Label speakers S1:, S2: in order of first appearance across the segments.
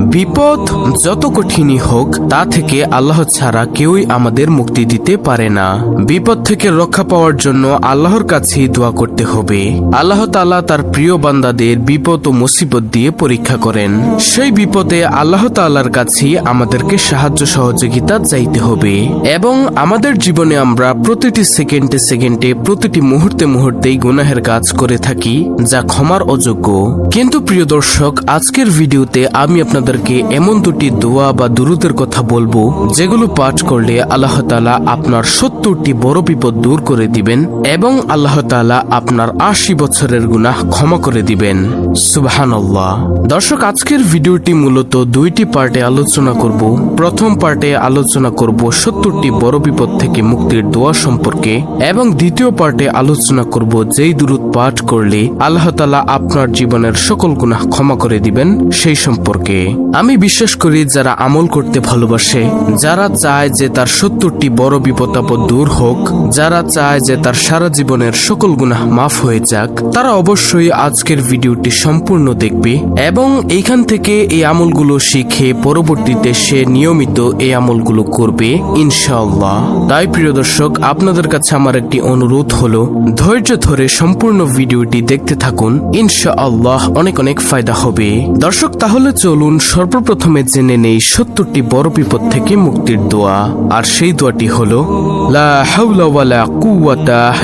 S1: বিপদ যত কঠিনই হোক, তা থেকে আল্লাহ ছাড়া কেউই আমাদের মুক্তি দিতে পারে না। বিপদ থেকে রক্ষা পাওয়ার জন্য আল্লাহর কাছেই দোয়া করতে হবে। আল্লাহ তাআলা তার প্রিয় বান্দাদের বিপদ ও মুসিবত দিয়ে পরীক্ষা করেন। সেই বিপদে আল্লাহ তাআলার কাছেই আমাদেরকে সাহায্য সহযোগিতা চাইতে হবে। এবং আমাদের জীবনে আমরা প্রতিটি সেকেন্ডে সেকেন্ডে, প্রতিটি মুহূর্তে মুহূর্তেই গুনাহের কাজ করে থাকি, যা ক্ষমার অযোগ্য। কিন্তু প্রিয় দর্শক, আজকের ভিডিওতে আমি আপনাদেরকে এমন দুটি দোয়া বা দুরুদের কথা বলব, যেগুলো পাঠ করলে আল্লাহ তাআলা আপনার সত্তরটি বড় বিপদ দূর করে দিবেন এবং আল্লাহ তাআলা আপনার আশি বছরের গুনাহ ক্ষমা করে দিবেন। সুবহানাল্লাহ। দর্শক, আজকের ভিডিওটি মূলত দুইটি পার্টে আলোচনা করব। প্রথম পার্টে আলোচনা করব সত্তরটি বড় বিপদ থেকে মুক্তির দোয়া সম্পর্কে এবং দ্বিতীয় পার্টে আলোচনা করব যেই দূরত পাঠ করলে আল্লাহ তাআলা আপনার জীবনের সকল গুনাহ ক্ষমা করে দিবেন সেই সম্পর্কে। আমি বিশ্বাস করি যারা আমল করতে ভালোবাসে, যারা চায় যে তার সত্তরটি বড় বিপদ আপদ দূর হোক, যারা চায় যে তার সারা জীবনের সকল গুনাহ মাফ হয়ে যাক, তারা অবশ্যই আজকের ভিডিওটি সম্পূর্ণ দেখবে এবং এইখান থেকে এই আমলগুলো শিখে পরবর্তীতে সে নিয়মিত এই আমলগুলো করবে, ইনশাআল্লাহ। তাই প্রিয় দর্শক, আপনাদের কাছে আমার একটি অনুরোধ হলো, ধৈর্য ধরে সম্পূর্ণ ভিডিওটি দেখতে থাকুন। ইনশাআল্লাহ অনেক অনেক ফায়দা হবে। দর্শক, তাহলে চলুন সর্বপ্রথমে জেনে নেই সত্তরটি বড় বিপদ থেকে মুক্তির দোয়া। আর সেই দোয়াটি হলো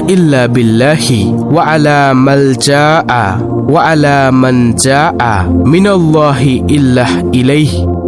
S1: ইল্লা ইল্লাহ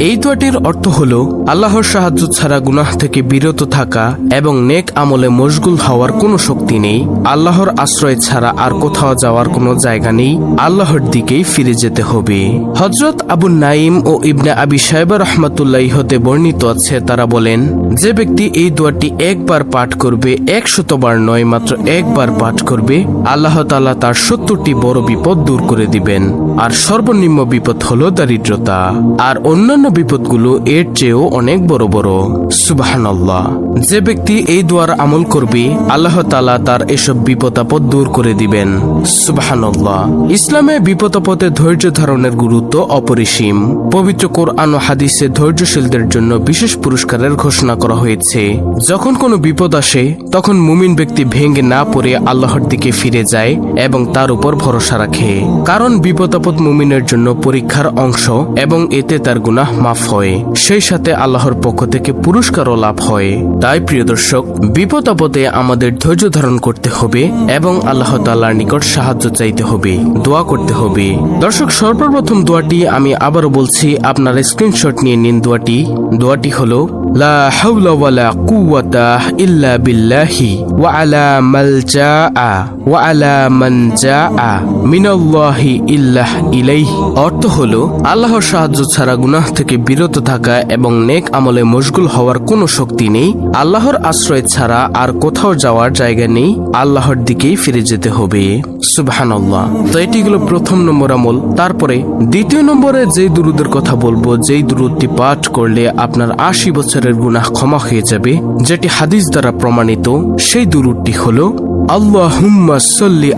S1: এই দোয়াটির অর্থ হল, আল্লাহর সাহায্য ছাড়া গুনাহ থেকে বিরত থাকা এবং নেক আমলে মশগুল হওয়ার কোনো শক্তি নেই, আল্লাহর আশ্রয় ছাড়া আর কোথাও যাওয়ার কোনো জায়গা নেই, আল্লাহর দিকেই ফিরে যেতে হবে। হজরত আবু নাইম ও ইবনে আবি সাহেব রহমতুল্লাহ হতে বর্ণিত আছে, তারা বলেন, যে ব্যক্তি এই দোয়াটি একবার পাঠ করবে এক শতবার নয় মাত্র একবার পাঠ করবে, আল্লাহ তাআলা তার সত্তরটি বড় বিপদ দূর করে দিবেন। আর সর্বনিম্ন বিপদ হলো দারিদ্রতা। আর অন্যান্য বিপদগুলো এর চেয়েও অনেক বড় বড়। সুবাহানাল্লাহ। যে ব্যক্তি এই দোয়ার আমল করবে, আল্লাহ তালা তার এসব বিপদ আপদ দূর করে দিবেন। সুবাহানাল্লাহ। ইসলামে বিপদ আপদে ধৈর্য ধারণের গুরুত্ব অপরিসীম। পবিত্র কোরআন হাদিসে ধৈর্যশীলদের জন্য বিশেষ পুরস্কারের ঘোষণা করা হয়েছে। যখন কোনো বিপদ আসে, তখন মুমিন ব্যক্তি ভেঙে না পড়ে আল্লাহর দিকে ফিরে যায় এবং তার উপর ভরসা রাখে। কারণ বিপদ আপদ মুমিনের জন্য পরীক্ষার অংশ এবং এতে তার গুনাহ মাফ হয়। সেই সাথে আল্লাহর পক্ষ থেকে পুরস্কারও লাভ হয়। তাই প্রিয় দর্শক, বিপদ আপদে আমাদের ধৈর্য ধারণ করতে হবে এবং আল্লাহ তাল্লাহর নিকট সাহায্য চাইতে হবে, দোয়া করতে হবে। দর্শক, সর্বপ্রথম দোয়াটি আমি আবারও বলছি, আপনার স্ক্রিনশট নিয়ে নিন দোয়াটি। দোয়াটি হলো লা হাওলা ওয়ালা কুওয়াতা ইল্লা বিল্লাহি ওয়া আলা মালজাআ ওয়া আলা মান জাআ মিনাল্লাহি ইল্লাহ ইলাইহি। অর্থ হলো, আল্লাহর সাহায্য ছাড়া গুনাহ থেকে বিরত থাকা এবং নেক আমলে মশগুল হওয়ার কোনো শক্তি নেই। আল্লাহর আশ্রয় ছাড়া আর কোথাও যাওয়ার জায়গা নেই। আল্লাহর দিকেই ফিরে যেতে হবে। সুবহানাল্লাহ। তো এটি হলো প্রথম নম্বর আমল। তারপরে দ্বিতীয় নম্বরে যেই দুরুদের কথা বলব, যেই দুরুদটি পাঠ করলে আপনার আশি বছরের গুনাহ ক্ষমা হয়ে যাবে যেটি হাদিস দ্বারা প্রমাণিত সেই দুরুদটি হলো আল্লাহুম্মা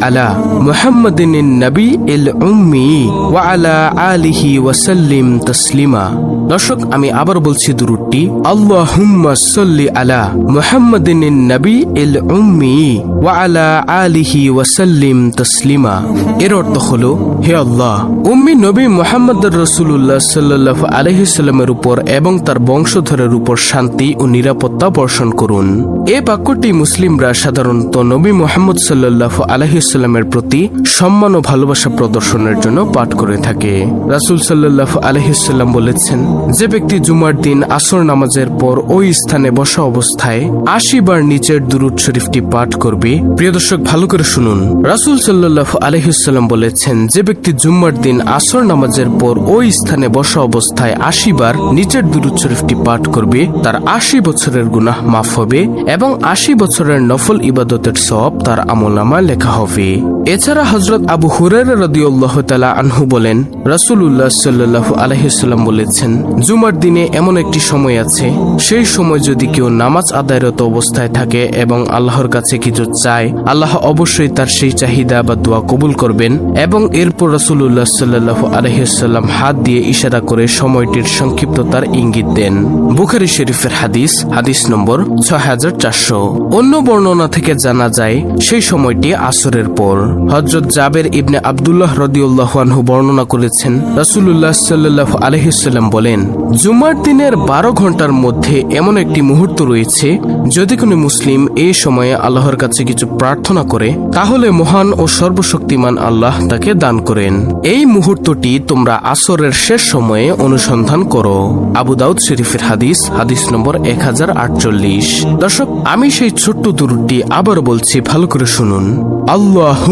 S1: আলা মুহাম্মাদিন নবী ইল উম্মি ওয়া আলা আলিহি ওয়া সাল্লিম তাসলিমা। দর্শক, আমি আবার বলছি দুরুদটি। আল্লাহুম্মা সাল্লি আলা মুহাম্মাদিন নবী ইল উম্মি ওয়া আলা আলিহি ওয়া সাল্লিম তাসলিমা। এর অর্থ হলো, হে আল্লাহ, উম্মি নবী মুহাম্মদ রাসূলুল্লাহ সাল্লাল্লাহু আলাইহি সাল্লামের উপর এবং তার বংশধরের উপর শান্তি ও নিরাপত্তা বর্ষণ করুন। এ বাক্যটি মুসলিমরা সাধারণত নবী মোহাম্মদ সাল্লাহ আলহিসাল্লামের প্রতি সম্মান ও ভালোবাসা প্রদর্শনের জন্য পাঠ করে থাকে। রাসুল সাল্লাহ আলহিসাল্লাম বলেছেন, যে ব্যক্তি জুমার দিন আসর নামাজের পর ওই স্থানে বসা অবস্থায় আশি বার নিচের দুরুদ শরীফটি পাঠ করবে, প্রিয় দর্শক, ভালো করে শুনুন। রাসুল সাল্লাহ আলহিসাল্লাম বলেছেন, যে ব্যক্তি জুম্মার দিন আসর নামাজের পর ওই স্থানে বসা অবস্থায় আশি বার নিচের দুরুদ শরীফটি পাঠ করবে, তার আশি বছরের গুনাহ মাফ হবে এবং আশি বছরের নফল ইবাদতের সব সব তার আমলনামা লেখা হবে। এছাড়া হজরত আবু হুরের রদিউল্লাহ তালা আনহু বলেন রাসুল্লাহ সাল্লাহ আলহিসাল্লাম বলেছেন, জুমার দিনে এমন একটি সময় আছে, সেই সময় যদি কেউ নামাজ আদায়রত অবস্থায় থাকে এবং আল্লাহর কাছে কিছু চায়, আল্লাহ অবশ্যই তার সেই চাহিদা বা দোয়া কবুল করবেন এবং এরপর রাসুল্লাহ সাল্লাহ আলহিসাল্লাম হাত দিয়ে ইশারা করে সময়টির সংক্ষিপ্ততার ইঙ্গিত দেন। বুখারি শরীফের হাদিস হাদিস নম্বর ছয় হাজার চারশো। অন্য বর্ণনা থেকে জানা যায় সেই সময়টি আসরের পর। হজরত জাবের ইবনে আবদুল্লাহ রদিউল্লাহ আনহু বর্ণনা করেছেন রাসুল্লাহ সাল্লাহ আলহিসাল্লাম বলেন, জুমার দিনের বারো ঘণ্টার মধ্যে এমন একটি মুহূর্ত রয়েছে, যদি কোনো মুসলিম এই সময়ে আল্লাহর কাছে কিছু প্রার্থনা করে, তাহলে মহান ও সর্বশক্তিমান আল্লাহ তাকে দান করেন। এই মুহূর্তটি তোমরা আসরের শেষ সময়ে অনুসন্ধান করো। আবু দাউদ শরীফের হাদিস হাদিস নম্বর এক হাজার আটচল্লিশ। দর্শক, আমি সেই ছোট্ট দূরটি আবার বলছি ভালো করে শুনুন। আল্লাহ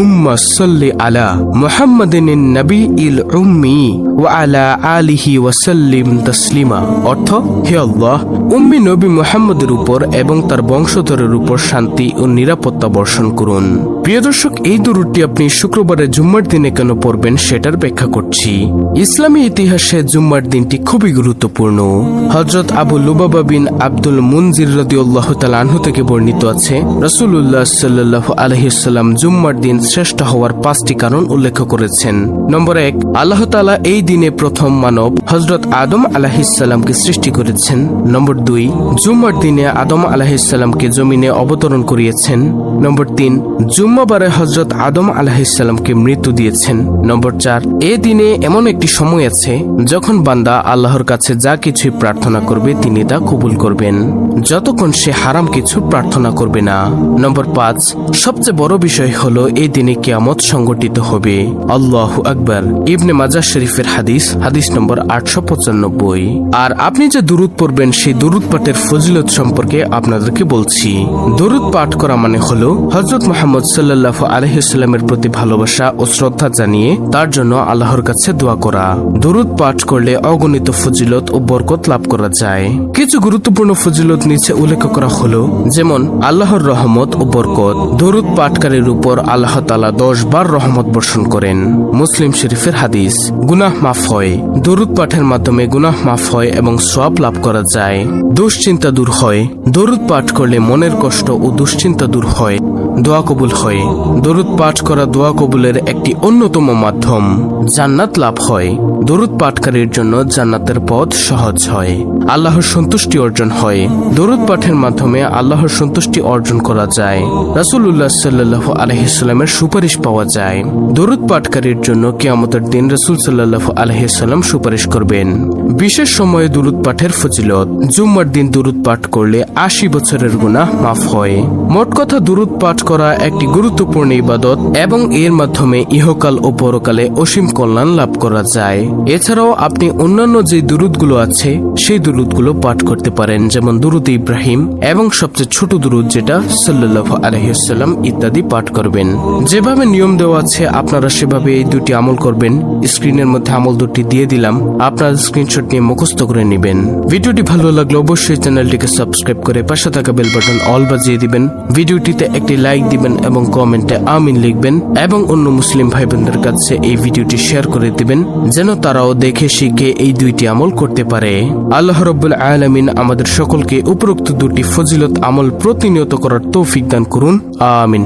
S1: আলা ইল আলা আলিহি ওয়াসাল্লিম তসলিমা। অর্থ হে আল্লাহ উম্মি নবী মুহাম্মদের উপর এবং তার বংশধরের উপর শান্তি ও নিরাপত্তা বর্ষণ করুন। প্রিয় দর্শক, এই দুরুটি আপনি শুক্রবারে জুম্মার দিনে কেন পড়বেন সেটার ব্যাখ্যা করছি। ইসলামী ইতিহাসে জুম্মার দিনটি খুবই গুরুত্বপূর্ণ। হজরত আবু লুবাবা বিন আব্দুল মুনজির রদিউল্লাহ তাল আনহু থেকে বর্ণিত আছে রসুল্লাহ সাল্লাহ আলহিসাল্লাম জুম্মার দিন শ্রেষ্ঠ হওয়ার পাঁচটি কারণ উল্লেখ করেছেন। নম্বর এক, আল্লাহ তালা এই দিনে প্রথম মানব হজরত আদম আলাহিসাল্লামকে সৃষ্টি করেছেন। নম্বর দুই, জুম্মার দিনে আদম আলাহিসাল্লামকে জমিনে অবতরণ করিয়েছেন। নম্বর তিন, জুম্মাবারে হজরত আদম আলাহিসাল্লামকে মৃত্যু দিয়েছেন। নম্বর চার, এ দিনে এমন একটি সময় আছে যখন বান্দা আল্লাহর কাছে যা কিছুই প্রার্থনা করবে তিনি তা কবুল করবেন। যতক্ষণ সে হারাম কিছু প্রার্থনা করবে না। নম্বর পাঁচ, সবচেয়ে বড় বিষয় হলো এই দিনে কেয়ামত সংগঠিত হবে। আল্লাহ আকবর। ইবনে মাজার শরীফের হাদিস হাদিস নম্বর আটশো পঁচানব্বই। আর আপনি যে দুরুদ পড়বেন, সেই দুরুদ পাঠের ফজিলত সম্পর্কে আপনাদেরকে বলছি। দরুদ পাঠ করা মানে হলো হজরত মোহাম্মদ সাল্লাহ আলহিসাল্লামের প্রতি ভালোবাসা ও শ্রদ্ধা জানিয়ে তার জন্য আল্লাহর কাছে দোয়া করা। দরুদ পাঠ করলে অগণিত ফজিলত ও বরকত লাভ করা যায়। কিছু গুরুত্বপূর্ণ ফজিলত নিচে উল্লেখ করা হলো, যেমন, আল্লাহর রহমত ও বরকত। দরুদ পাঠকারীর উপর আল্লাহ তালা দশ বার রহমত বর্ষণ করেন। মুসলিম শরীফের হাদিস, গুনাহ মাফ হয়। দরুদ পাঠের মাধ্যমে গুনাহ মাফ হয় এবং সব লাভ করা যায়। দুশ্চিন্তা দূর হয়, দরুদ পাঠ করলে মনের কষ্ট ও দুশ্চিন্তা দূর হয়। দোয়া কবুল হয়। দরুদ পাঠ করা দোয়া কবুলের একটি অন্যতম মাধ্যম। জান্নাত লাভ হয়। দরুদ পাঠকারীর জন্য জান্নাতের পথ সহজ হয়। আল্লাহর সন্তুষ্টি অর্জন হয়। দরুদ পাঠের মাধ্যমে আল্লাহর সন্তুষ্টি অর্জন করা যায়। রাসুল্লাহ সাল্লাহ আলহিসাল্লামের সুপারিশ পাওয়া যায়। দরুদ পাঠকারীর জন্য কেয়ামতের দিন রসুল সাল্লাহ আলহিসাল্লাম সুপারিশ করবেন। বিশেষ সময়ে দুরুদ পাঠের ফজিলত। জুম্মার দিন দুরুদ পাঠ করলে আশি বছরের গুনাহ মাফ হয়। মোট কথা, দুরুদ পাঠ করা একটি গুরুত্বপূর্ণ ইবাদত এবং এর মাধ্যমে ইহকাল ও পরকালে অসীম কল্যাণ লাভ করা যায়। এছাড়াও আপনি অন্যান্য যে দুরুদগুলো আছে, সেই দুরুদগুলো পাঠ করতে পারেন, যেমন দুরুদ ইব্রাহিম এবং সবচেয়ে ছোট দুরুদ যেটা সাল্লাহ আলহিসাল্লাম ইত্যাদি পাঠ করবেন। যেভাবে নিয়ম দেওয়া আছে, আপনারা সেভাবে এই দুটি আমল করবেন। স্ক্রিনের মধ্যে আমল দুটি দিয়ে দিলাম, আপনার স্ক্রিনশট নিয়ে মুখস্থ করে নেবেন। ভিডিওটি ভালো লাগলে অবশ্যই চ্যানেলটিকে সাবস্ক্রাইব করে পাশে থাকা বেল বাটন অল বাজিয়ে দিবেন। ভিডিওটিতে একটি লাইক দিবেন এবং কমেন্টে আমিন লিখবেন এবং অন্য মুসলিম ভাই বোনদের কাছে এই ভিডিওটি শেয়ার করে দিবেন, যেন তারাও দেখে, শিখে এই দুইটি আমল করতে পারে। আল্লাহ রব্বুল আলামিন আমাদের সকলকে উপরোক্ত দুটি ফজিলত আমল প্রতিনিয়ত করার তৌফিক দান করুন। আমিন।